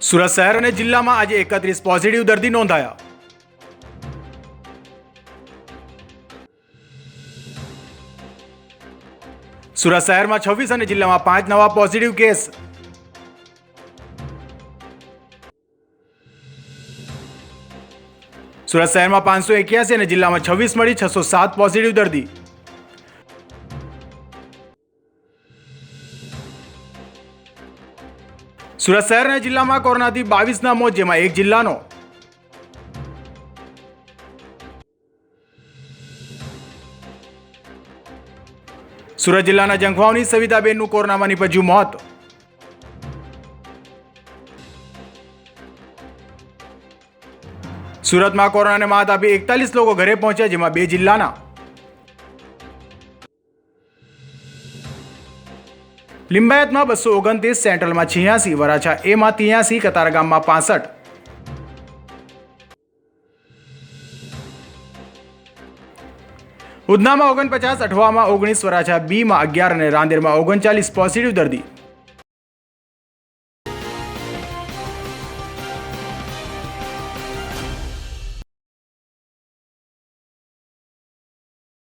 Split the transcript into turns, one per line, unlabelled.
સુરત શહેર અને જિલ્લામાં આજે એકત્રીસ પોઝિટિવ દર્દી નોંધાયા. સુરત શહેરમાં છવ્વીસ અને જિલ્લામાં પાંચ નવા પોઝિટિવ કેસ. સુરત શહેરમાં પાંચસો એક્યાસી અને જિલ્લામાં છવ્વીસ મળી છસો સાત પોઝિટિવ દર્દી. સુરત શહેરના જિલ્લામાં કોરોનાથી બાવીસના મોત, જેમાં એક જિલ્લાનો. સુરત જિલ્લાના જંખવાવની સવિતાબેનનું કોરોનામાં નિપજ્યું મોત. સુરતમાં કોરોનાને માત આપી એકતાલીસ લોકો ઘરે પહોંચ્યા, જેમાં બે જિલ્લાના. લિંબાયતમાં બસો ઓગણત્રીસ સેન્ટ્રલમાં છ્યાસી, વરાછા એમાં ત્યાસી, કતારગામમાં પાસઠ. ઉધનામાં ઓગણપચાસ, અઠવામાં ઓગણીસ, વરાછા બીમાં અગિયાર અને રાંદેરમાં ઓગણચાલીસ પોઝિટિવ દર્દી.